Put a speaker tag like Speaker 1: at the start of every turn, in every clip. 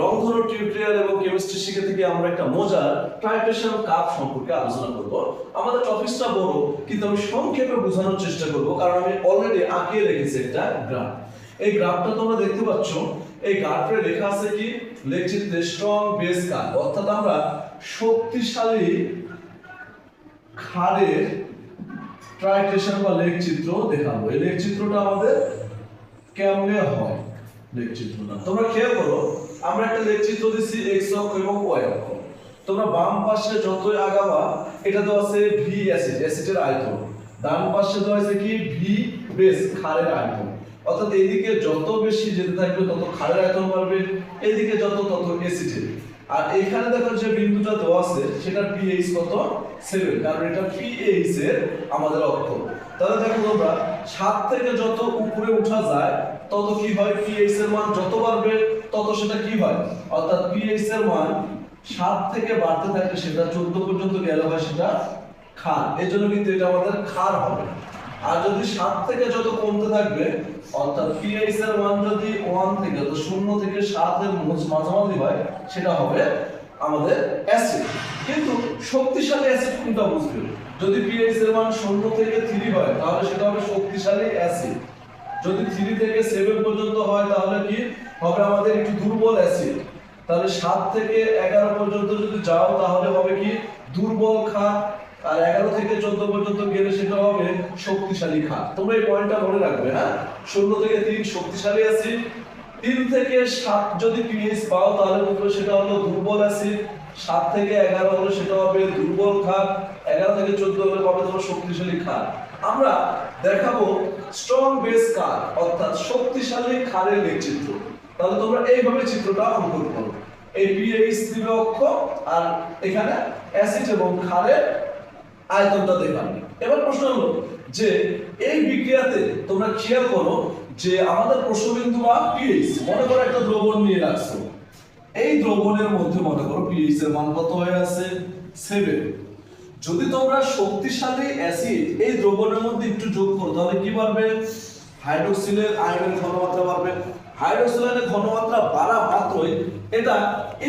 Speaker 1: রংধনু টিউটোরিয়াল এবং কেমিস্ট্রি শিখে থেকে আমরা একটা মজার ট্রাইটেশন কাপ সম্পর্কে আলোচনা করব। আমাদের টপিকসটা বড়, কিন্তু আমি সংক্ষেপে বোঝানোর চেষ্টা করব, কারণ আমি অলরেডি আঁকিয়ে রেখেছি একটা গ্রাফ এই গ্রাফটা তোমরা দেখতে পাচ্ছ, এই গ্রাফে লেখা আছে কি? লেখচিত্রে স্ট্রং বেস কাপ অর্থাৎ আমরা শক্তিশালী ক্ষারের ট্রাইটেশন বা লেখ চিত্র দেখাবো। এই লেখ চিত্রটা আমাদের কেমনে হয়? লেখ চিত্রটা তোমরা খেয়াল করো আমরা একটা লেখ চিত্র দিচ্ছি এক্স অক্ষ এবং ওয়াই অক্ষ। তোমরা বাম পাশে যতই আগাবা, এটা তো আছে ভি অ্যাসিড অ্যাসিডের আয়তন। ডান পাশে তো আছে কি? ভি বেস ক্ষারের আয়তন। অর্থাৎ এইদিকে যত বেশি যেতে থাকবে, তত ক্ষারের আয়তন বাড়বে। এদিকে যত, তত অ্যাসিডের আর এখানে দেখো যে বিন্দুটা দেওয়া আছে, সেটা পিএইচ কত? সেভেন কারণ এটা পিএইচ এর আমাদের অক্ষ। তাহলে দেখো তোমরা, সাত থেকে যত উপরে উঠা যায় তত কি হয়? পিএইচ এর মান যত বাড়বে, তত সেটা কি হয়? অর্থাৎ পিএইচ এর মান সাত থেকে বাড়তে থাকলে সেটা চোদ্দ পর্যন্ত গেলে হয় সেটা ক্ষার। এই জন্য কিন্তু এটা আমাদের ক্ষার হবে। আর যদি সাত থেকে যত কমতে থাকবে, অর্থাৎ পিএইচ এর মান যদি ওয়ান থেকে তো শূন্য থেকে সাতের মাঝামাঝি হয়, সেটা হবে আমাদের অ্যাসিড কিন্তু শক্তিশালী অ্যাসিড কোনটা বুঝবে? যদি পিএইচ এর মান শূন্য থেকে থ্রি হয়, তাহলে সেটা হবে শক্তিশালী অ্যাসিড যদি থ্রি থেকে সেভেন পর্যন্ত হয়, তাহলে কি? হবে আমাদের একটু দুর্বল অ্যাসিড তাহলে সাত থেকে এগারো পর্যন্ত যদি যাও, তাহলে হবে কি? দুর্বল ক্ষার আর এগারো থেকে চোদ্দ পর্যন্ত গেলে সেটা হবে শক্তিশালী ক্ষার তোমরা এই পয়েন্টটা মনে রাখবে হ্যাঁ? শূন্য থেকে তিন শক্তিশালী অ্যাসিড তিন থেকে সাত যদি পিএইচ পাও, তাহলে বুঝবে সেটা হলো দুর্বল অ্যাসিড সাত থেকে এগারো হলে সেটা হবে দুর্বল ক্ষার এগারো থেকে চোদ্দ হলে পাবে তোমার শক্তিশালী ক্ষার আমরা দেখাবো স্ট্রং বেস কার অর্থাৎ শক্তিশালী ক্ষারের লেখচিত্র তাহলে তোমরা এইভাবে চিত্রটা অঙ্কন করো। এই পিএইচ দিবে অক্ষ আর এখানে অ্যাসিড এবং ক্ষারের আয়তনটা দেখাবে এবার প্রশ্ন হলো যে এই বিক্রিয়াতে তোমরা খেয়াল করো যে আমাদের প্রশ্নবিন্দু বা পিএইচ মনে করো একটা দ্রবণ নিয়ে রাখছো। এই দ্রবণের মধ্যে মনে করো পিএইচ এর মান কত হয়ে আছে? 7 যদি তোমরা শক্তিশালী অ্যাসিড এই দ্রবণের মধ্যে একটু যোগ করো, তাহলে কি বাড়বে? হাইড্রোক্সিলের আয়নের ঘনমাত্রা বাড়বে। হাইড্রোক্সিলের ঘনমাত্রা বাড়া মাত্রই এটা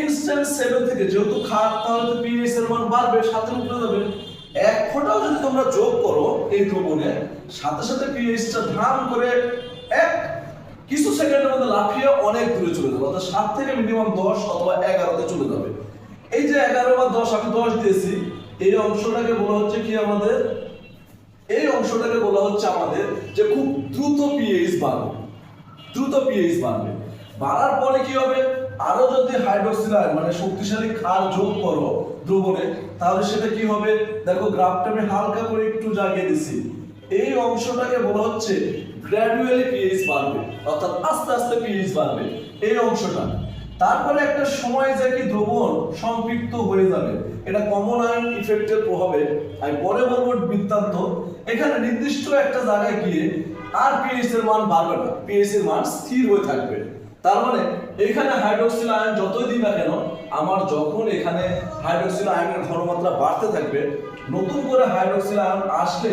Speaker 1: ইনস্ট্যান্ট 7 থেকে যেহেতু খার তাহলে তো পিএইচ এর মান বাড়বে, সাথে উঠে যাবে। এক ফোঁটাও যদি তোমরা যোগ করো এই দ্রবণে, সাথে সাথে পিএইচটা ধাম করে এক কিছু সেকেন্ডের মধ্যে লাফিয়ে অনেক দূরে চলে যাবে, অর্থাৎ সাত থেকে মিনিমাম দশ অথবা এগারোতে চলে যাবে। এই যে এগারো বা দশ, আমি দশ দিয়েছি এই অংশটাকে বলা হচ্ছে কি আমাদের? এই অংশটাকে বলা হচ্ছে আমাদের যে খুব দ্রুত পিএইচ বাড়বে। দ্রুত পিএইচ বাড়বে। বাড়ার পরে কি হবে? আরও যদি হাইড্রোক্সিল আয়ন মানে শক্তিশালী ক্ষার যোগ করো দ্রবণে, তাহলে সেটা কি হবে? দেখো, গ্রাফটা আমি হালকা করে একটু জাগিয়ে দিছি। এই অংশটাকে বলা হচ্ছে গ্র্যাজুয়ালি পিএইচ বাড়বে, অর্থাৎ আস্তে আস্তে পিএইচ বাড়বে। এই অংশটা। তারপরে একটা সময় যে কি দ্রবণ সম্পৃক্ত হয়ে যাবে, এটা কমন আয়ন ইফেক্টের প্রভাবে আমি পরে বলব বৃত্তান্ত। এখানে নির্দিষ্ট একটা জায়গায় গিয়ে আর পিএইচ এর মান বাড়বে না পিএইচ এর মান স্থির হয়ে থাকবে। তার মানে এখানে হাইড্রোক্সিল আয়ন যতই দিই না কেন, আমার যখন এখানে হাইড্রোক্সিল আয়নের ঘনমাত্রা বাড়তে থাকবে, নতুন করে হাইড্রোক্সিল আয়ন আসলে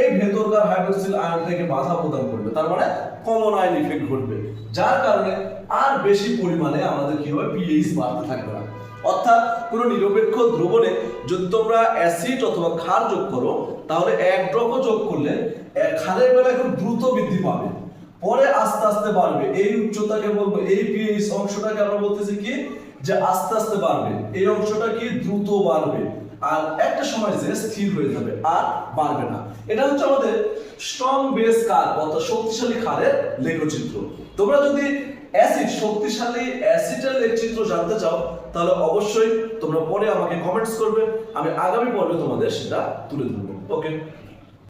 Speaker 1: এই ভেতরকার হাইড্রোক্সিল আয়ন থেকে বাধা প্রদান করবে। তার মানে কমন আয়ন ইফেক্ট ঘটবে। যার কারণে আর বেশি পরিমাণে আমাদের কি হবে? পিএইচ বাড়তে থাকবে না। অর্থাৎ কোনো নিরপেক্ষ দ্রবণে যদি তোমরা অ্যাসিড অথবা ক্ষার যোগ করো, তাহলে এক ড্রপও যোগ করলে ক্ষারের বেলায় খুব দ্রুত বৃদ্ধি পাবে। পরে আস্তে আস্তে বাড়বে। এই উচ্চতাকে বলব, এই পিএইচ অংশটাকে আমরা বলতেছি কি? যে আস্তে আস্তে বাড়বে। এই অংশটা কি? দ্রুত বাড়বে। আর একটা সময় যে স্থির হয়ে যাবে আর বাড়বে না। এটা হচ্ছে আমাদের স্ট্রং বেস কার অর্থাৎ শক্তিশালী খারের লেখচিত্র। তোমরা যদি অ্যাসিড শক্তিশালী অ্যাসিডের লেখচিত্র জানতে চাও, তাহলে অবশ্যই তোমরা পরে আমাকে কমেন্টস করবে, আমি আগামী পর্বে তোমাদের সেটা তুলে ধরবো। ওকে